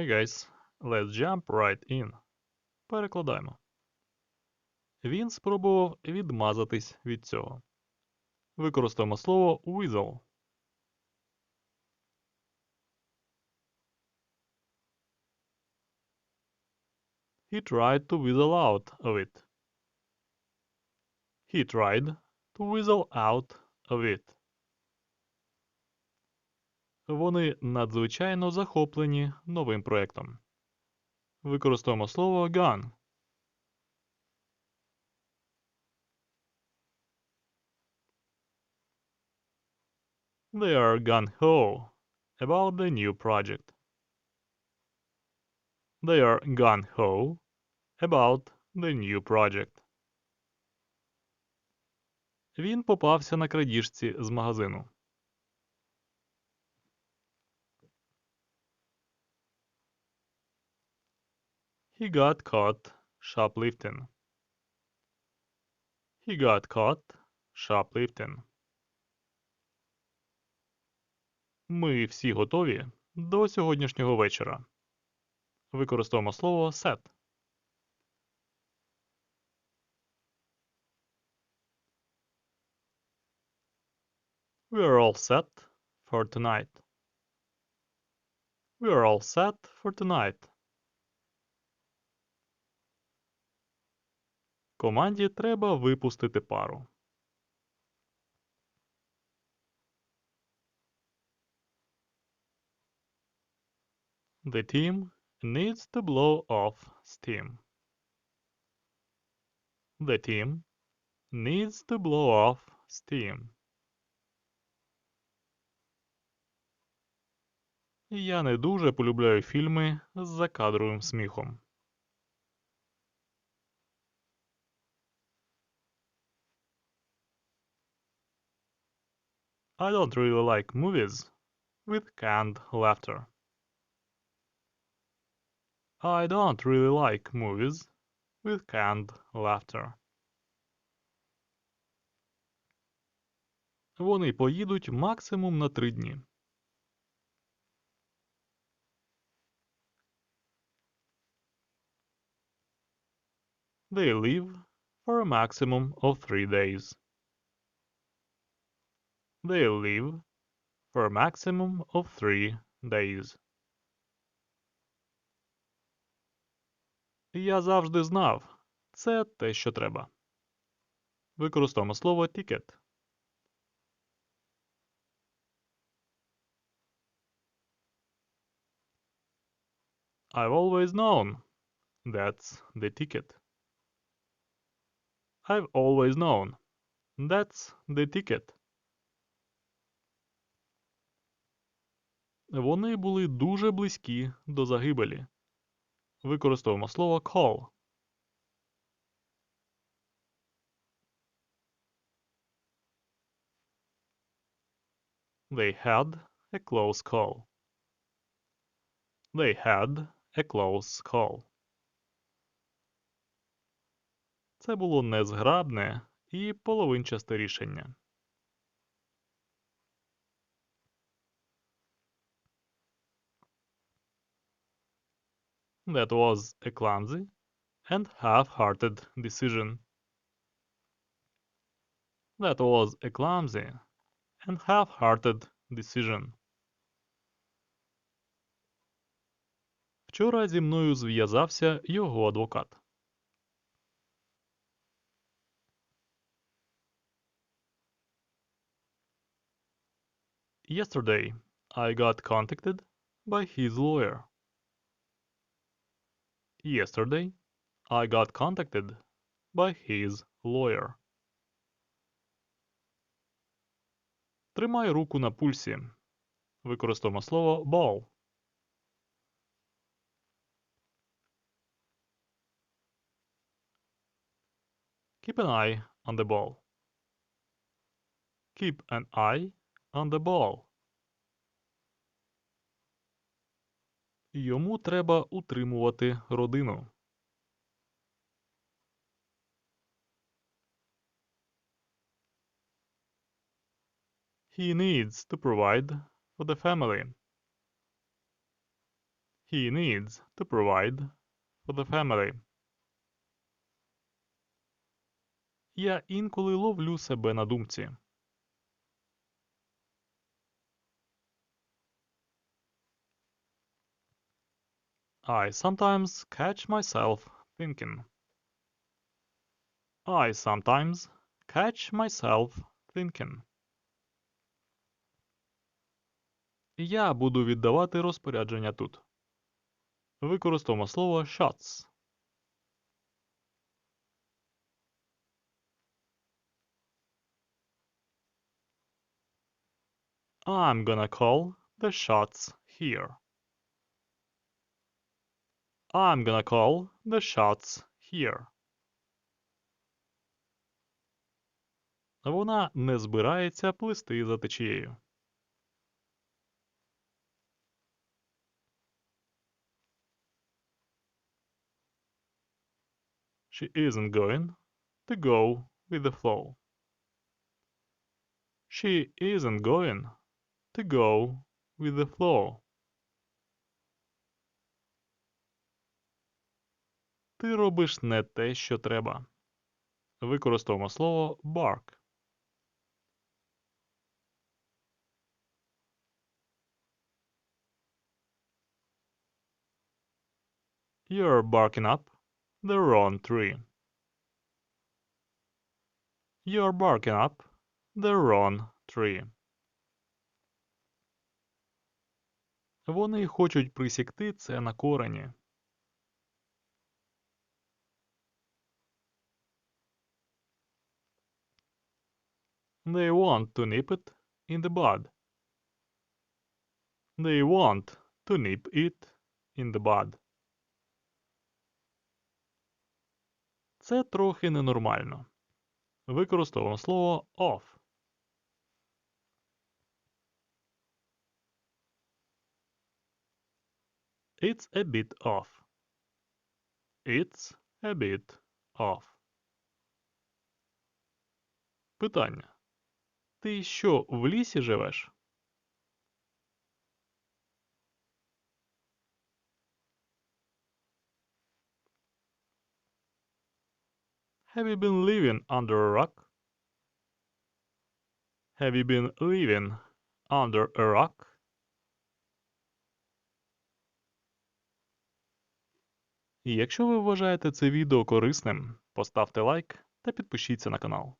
Hey guys, let's jump right in. Перекладаємо. Він спробував відмазатись від цього. Використаємо слово whistle. He tried to whistle out of it. He tried to whistle out of it. Вони надзвичайно захоплені новим проектом. Використаємо слово gun. They are gun-ho about the new project. They are gun-ho about the new project. Він попався на крадіжці з магазину. He got caught shoplifting. He got caught shoplifting. Ми всі готові до сьогоднішнього вечора. Використовуємо слово set. We are all set for tonight. We are all set for tonight. Команді треба випустити пару. The team needs to blow off steam. The team needs to blow off steam. Я не дуже полюбляю фільми з закадровим сміхом. I don't really like movies with canned laughter. I don't really like movies with canned laughter. Вони поїдуть максимум на три дні. They leave for a maximum of three days. They leave for a maximum of three days. Я завжди знав. Це те, що треба. Використовуємо слово ticket. I've always known. That's the ticket. I've always known. That's the ticket. Вони були дуже близькі до загибелі. Використовуємо слово call. They had a close call. They had a close call. Це було незграбне і половинчасте рішення. That was a clumsy and half-hearted decision. That was a clumsy and half-hearted decision. Вчора зі мною зв'язався його адвокат. Yesterday, I got contacted by his lawyer. Yesterday, I got contacted by his lawyer. Тримай руку на пульсі. Використовуємо слово ball. Keep an eye on the ball. Keep an eye on the ball. Йому треба утримувати родину. He needs to provide for the family. he needs to provide for the family. Я інколи ловлю себе на думці. I sometimes catch myself thinking. I sometimes catch myself thinking. Я буду віддавати розпорядження тут. Використовуємо слово shots. I'm gonna call the shots here. I'm gonna call the shots here. Вона не збирається плисти за течією. She isn't going to go with the flow. She isn't going to go with the flow. Ти робиш не те, що треба. Використовуємо слово bark. You're barking up the wrong tree. You're barking up the wrong tree. Вони хочуть присікти це на корені. They want to nip it in the bud. They want to nip it in the bud. Це трохи ненормально. Використовуємо слово off. It's a bit off. It's a bit off. Питання. Ти що, в лісі живеш? Have you been living under a rock? Have you been living under a rock? І якщо ви вважаєте це відео корисним, поставте лайк та підпишіться на канал.